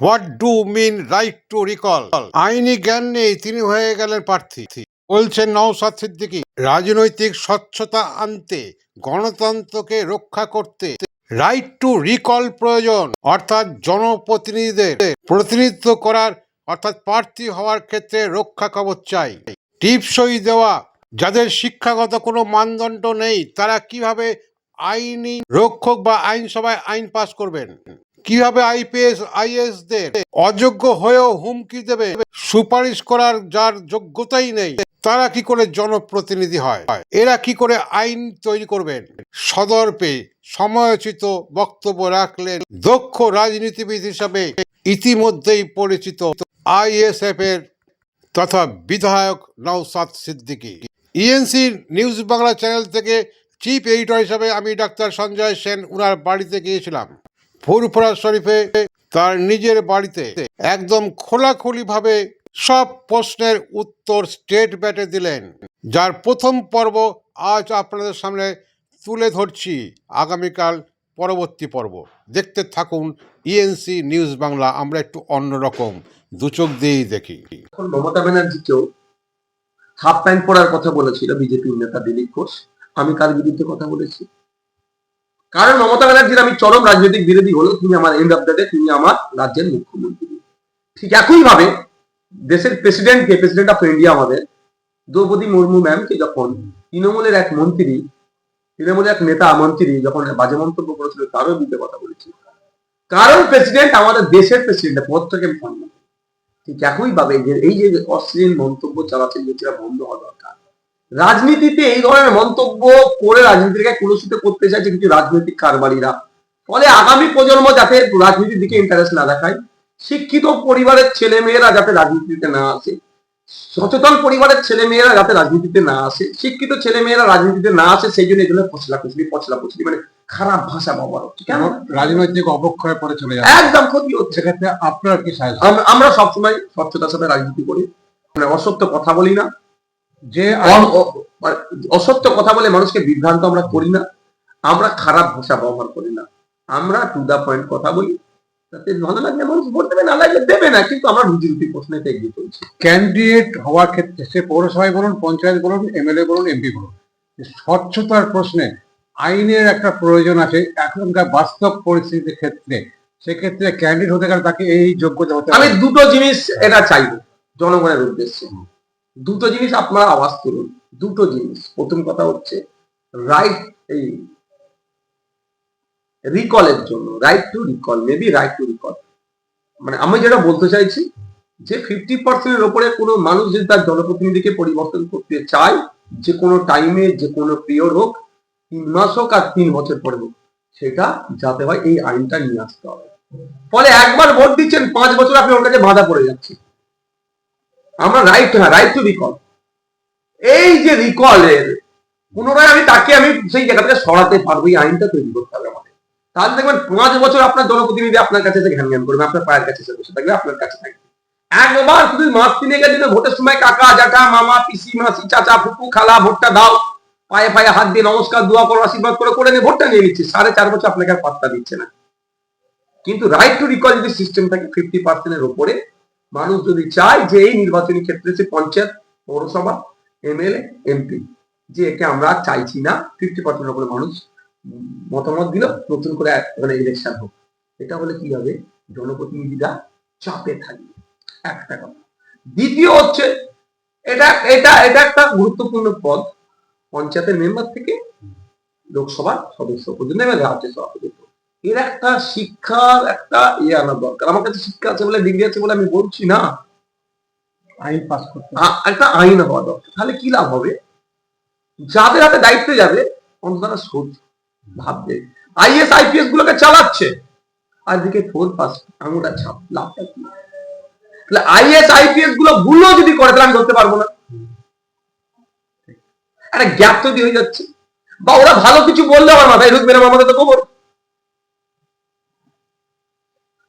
What do mean right to recall আইনি জ্ঞান নেই, তিনি হয়ে গেলেন প্রার্থী। বলছেন নওসাদ সিদ্দিকী, রাজনৈতিক স্বচ্ছতা আনতে, গণতন্ত্রকে রক্ষা করতে। রাইট টু রিকল প্রয়োজন, অর্থাৎ জনপ্রতিনিধিদের প্রতিনিধিত্ব করার, অর্থাৎ প্রার্থী হওয়ার ক্ষেত্রে রক্ষা কবচ চাই। টিপসই দেওয়া, যাদের শিক্ষাগত কোনো মানদণ্ড নেই, তারা কীভাবে আইনি রক্ষক বা আইনসভায় আইন পাস করবেন? কীভাবে আইপিএস, আইএসদের অযোগ্য হয়েও হুমকি দেবে, সুপারিশ করার যার যোগ্যতাই নেই, তারা কি করে জনপ্রতিনিধি হয়? এরা কি করে আইন তৈরি করবেন? সদর্পে সময়োচিত বক্তব্য রাখলেন দক্ষ রাজনীতিবিদ হিসাবে ইতিমধ্যেই পরিচিত আইএসএফ এর তথা বিধায়ক Nawsad Siddiqui. ENC news Bangla channel থেকে চিফ এডিটর হিসাবে আমি ডাক্তার সঞ্জয় সেন উনার বাড়িতে গিয়েছিলাম। ফুরফুরা শরীফে তার নিজের বাড়িতে একদম খোলাখুলিভাবে সব প্রশ্নের উত্তর স্টেট ব্যাটে দিলেন। যার প্রথম পর্ব আজ আপনাদের সামনে তুলে ধরছি। আগামীকাল পরবর্তী পর্ব। দেখতে থাকুন ইএনসি নিউজ বাংলা আমরা একটু অন্যরকম, দু চোখ দিয়েই দেখি। মমতা ব্যানার্জিকেও হাফ প্যান্ট পরার কথা বলেছিল বিজেপির নেতা দিলীপ ঘোষ। আমি কার বিরুদ্ধে কথা বলেছি? কারণ মমতা ব্যানার্জির আমি চরম রাজনৈতিক বিরোধী হলো তুমি আমার এন্ড অফ দ্য ডে তুমি আমার রাজ্যের মুখ্যমন্ত্রী। ঠিক একইভাবে দেশের প্রেসিডেন্টকে প্রেসিডেন্ট অফ ইন্ডিয়া আমাদের, দ্রৌপদী মুর্মু ম্যামকে যখন তৃণমূলের এক মন্ত্রী, তৃণমূলের এক নেতা মন্ত্রী যখন বাজে মন্তব্য করেছিল, তারও বিরুদ্ধে কথা বলেছি কারণ প্রেসিডেন্ট আমাদের দেশের প্রেসিডেন্ট পদ থেকে। ঠিক একইভাবে এই যে অশ্লীল মন্তব্য চালাচ্ছেন যেটা বন্ধ হওয়া দরকার। রাজনীতিতে এই ধরনের মন্তব্য করে রাজনীতিকে কুলসিত করতে চাইছে কিছু রাজনৈতিক কারবারিরা। ফলে আগামী প্রজন্ম যাতে রাজনীতির দিকে ইন্টারেস্ট না দেখায় শিক্ষিত পরিবারের ছেলে মেয়েরা যাতে রাজনীতিতে না আসে সচেতন পরিবারের ছেলে মেয়েরা যাতে রাজনীতিতে না আসে শিক্ষিত ছেলে মেয়েরা রাজনীতিতে না আসে সেই জন্য এগুলো ফসলা ফুসলি পচলা ফুসলি মানে খারাপ ভাষা ব্যবহার হচ্ছে। কেন? রাজনৈতিক অবক্ষয় পরে চলে যাবে একদম ক্ষতি হচ্ছে। সেক্ষেত্রে আপনার কি সাহায্য আমরা সবসময় স্বচ্ছতার সাথে রাজনীতি করি। মানে অসত্য কথা বলি না। যে মানে অসত্য কথা বলে মানুষকে বিভ্রান্ত আমরা করি না। আমরা খারাপ ভাষা ব্যবহার করি না। আমরা টু দা পয়েন্ট কথা বলি। তাতে ভালো লাগলে মানুষ ভোট দেবে না লাগলে দেবে না। কিন্তু আমরা রুজি রুটি প্রশ্নেতে এগিয়ে চলছি। ক্যান্ডিডেট হওয়ার ক্ষেত্রে সে পৌরসভায় বলুন পঞ্চায়েত বলুন এমএলএ বলুন এমপি বলুন স্বচ্ছতার প্রশ্নে আইনের একটা প্রয়োজন আছে এখনকার বাস্তব পরিস্থিতির ক্ষেত্রে। সেক্ষেত্রে ক্যান্ডিডেট হতে গেলে তাকে এই যোগ্যতা হতে আমি দুটো জিনিস এটা চাইব জনগণের উদ্দেশ্যে। দুটো জিনিস আপনারা আওয়াজ তুলুন দুটো জিনিস। প্রথম কথা হচ্ছে রাইট এই রিকলের জন্য right to recall maybe right to recall মানে আমি যেটা বলতে চাইছি যে ফিফটি পার্সেন্টের ওপরে কোনো মানুষ যদি তার জনপ্রতিনিধিকে পরিবর্তন করতে চায়, যে কোনো টাইমে যে কোনো পিরিয়ড হোক, তিন মাস হোক আর তিন বছর পরে হোক, সেটা যাতে হয় এই আইনটা নিয়ে আসতে হবে। ফলে একবার ভোট দিচ্ছেন, পাঁচ বছর আপনি ওর কাছে বাধা পড়ে যাচ্ছে আমরা রাইট হ্যাঁ রাইট টু রিকল এই যে রিকলের পুনরায় আমি তাকে আমি সেই জায়গা থেকে সরাতে পারব, এই আইনটা তৈরি করতে হবে আমাদের। তাহলে দেখবেন পাঁচ বছর আপনার জনপ্রতিনিধি আপনার কাছে এসে ঘ্যান ঘ্যান করবে, আপনার পায়ের কাছে এসে বসে থাকবে, আপনার কাছে থাকবে। একবার শুধু মাস তিনেকের জন্য ভোটের সময় কাকা জাটা মামা, পিসি, মাসি, চাচা ফুকু খালা, ভোটটা দাও। পায়ে পায়ে হাত দিয়ে নমস্কার, দোয়া করো, আশীর্বাদ করে করে নিয়ে ভোটটা নিয়ে নিচ্ছে। সাড়ে চার বছর আপনাকে আর পাত্তা দিচ্ছে না। কিন্তু রাইট টু রিকল যদি সিস্টেম থাকে ফিফটি পার্সেন্টের উপরে মানুষ যদি চায় যে এই নির্বাচনী ক্ষেত্রে সে পঞ্চায়েত, পৌরসভা, এমএলএ, এমপি, যে একে আমরা চাইছি না ফিফটি পার্সেন্টের উপরে মানুষ মতামত দিল, নতুন করে মানে ইলেকশন হোক। এটা হলে কি হবে? জনপ্রতিনিধিরা চাপে থাকবে। একটা কথা। দ্বিতীয় হচ্ছে, এটা এটা এটা একটা গুরুত্বপূর্ণ পদ। পঞ্চায়েতের মেম্বার থেকে লোকসভার সদস্য পর্যন্ত এবং রাজ্যসভা পর্যন্ত। এর একটা শিক্ষার একটা ইয়ে আনা দরকার। আমার কাছে শিক্ষা আছে বলে ডিগ্রি আছে বলে আমি বলছি না। আইন পাস করতে একটা আইন হওয়া দরকার। তাহলে কি লাভ হবে? যাদের হাতে দায়িত্বে যাবে অন্তত তারা সোচ ভাববে। আইএস আইপিএস গুলোকে চালাচ্ছে। আর দিকে ফোর পাস আঙুটা ছাপ লাভটা কি? তাহলে আইএস আইপিএসগুলো ভুলও যদি করে তাহলে আমি ধরতে পারব না। একটা গ্যাপ তৈরি হয়ে যাচ্ছে। বা ওরা ভালো কিছু বললে আমার মাথায় ঢুকবে না আমার মাথায় তো গোবর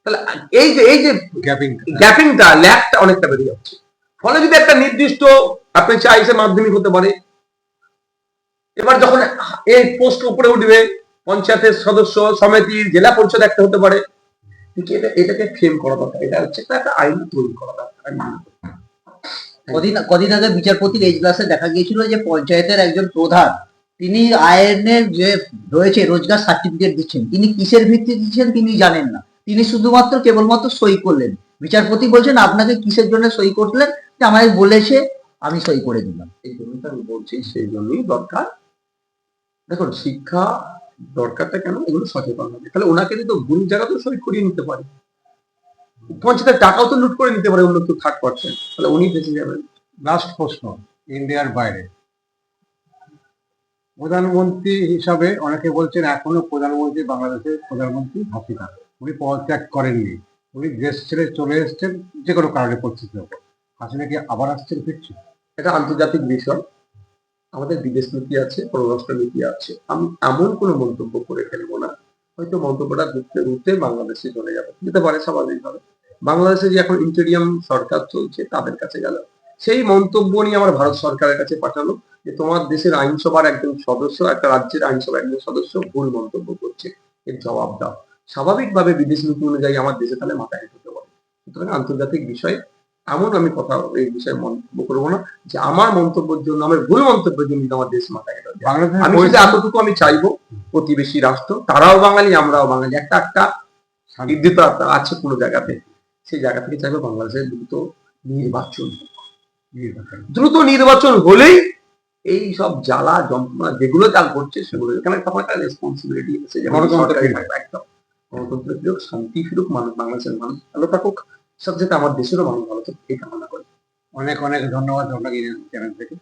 তাহলে এই যে এই যে গ্যাপিংটা ল্যাকটা অনেকটা বেড়ে যাচ্ছে। ফলে যদি একটা নির্দিষ্ট আপনি চাইছে মাধ্যমিক হতে পারে এবার যখন এই পোস্ট উপরে উঠবে পঞ্চায়েতের সদস্য সমিতি জেলা পরিষদ একটা হতে পারে কিন্তু এটা এটাকে ফ্রেম করা দরকার। এটা হচ্ছে একটা আইন তৈরি করা দরকার মনে। কদিন কদিন আগে বিচারপতির এজলাসে দেখা গিয়েছিল যে পঞ্চায়েতের একজন প্রধান তিনি আইনের যে রয়েছে রোজগার সার্টিফিকেট দিচ্ছেন তিনি কিসের ভিত্তি দিচ্ছেন তিনি জানেন না। তিনি শুধুমাত্র কেবলমাত্র সই করলেন। বিচারপতি বলছেন আপনাকে কিসের জন্য সই করলেন? যে আমায় বলেছে আমি সই করে দিলাম। এই জন্যই আমি বলছি সেই জন্যই দরকার। দেখুন শিক্ষা দরকারটা কেন? এগুলো সচেতন হবে তাহলে ওনাকে তো ভুল জায়গা তো সই করিয়ে নিতে পারে। পঞ্চায়েতের টাকাও তো লুট করে নিতে পারে অন্য কেউ থার্ড পার্সেন্ট তাহলে উনি বেঁচে যাবেন। লাস্ট প্রশ্ন ইন্ডিয়ার বাইরে। প্রধানমন্ত্রী হিসাবে অনেকে বলছেন এখনও প্রধানমন্ত্রী বাংলাদেশের প্রধানমন্ত্রী হাসিনা উনি পদত্যাগ করেননি। উনি দেশ ছেড়ে চলে এসেছেন যে কোনো কারণে পরিস্থিতির উপর হাসিনা কি আবার আসছেন ফিরছে এটা আন্তর্জাতিক বিষয়। আমাদের বিদেশ নীতি আছে, পররাষ্ট্র নীতি আছে। আমি এমন কোনো মন্তব্য করে ফেলব না। হয়তো মন্তব্যটা ঘুরতে ঘুরতে বাংলাদেশে চলে যাবে। যেতে পারে স্বাভাবিকভাবে। বাংলাদেশে যে এখন ইন্টেরিয়াম সরকার চলছে, তাদের কাছে গেল। সেই মন্তব্য নিয়ে আমার ভারত সরকারের কাছে পাঠালো যে তোমার দেশের আইনসভার একজন সদস্য, একটা রাজ্যের আইনসভার একজন সদস্য ভুল মন্তব্য করছে। এর জবাব দাও। স্বাভাবিকভাবে বিদেশ নীতি অনুযায়ী আমার দেশে তাহলে মাথায় হতে পারে সুতরাং আন্তর্জাতিক বিষয়ে এমন আমি কথা এই বিষয়ে মন্তব্য করব না যে আমার মন্তব্যের জন্য আমার ভুল মন্তব্যের জন্য আমার দেশ মাথায় আমি শুধু এতটুকু আমি চাইব প্রতিবেশী রাষ্ট্র তারাও বাঙালি আমরাও বাঙালি একটা একটা বিদ্যুৎ আছে কোনো জায়গাতে। সেই জায়গা থেকে চাইব বাংলাদেশের দ্রুত নির্বাচন দ্রুত নির্বাচন হলেই এই সব জ্বালা যন্ত্রণা যেগুলো চাল করছে সেগুলো এখানে তখন একটা রেসপন্সিবিলিটি আছে একদম। গণতন্ত্র ফিরুক শান্তি ফিরুক, মানুষ বাংলাদেশের মানুষ ভালো থাকুক, সব যেটা আমার দেশেরও মানুষ ভালো থাকুক, এই কামনা করি। অনেক অনেক ধন্যবাদ আপনাকে চ্যানেল থেকে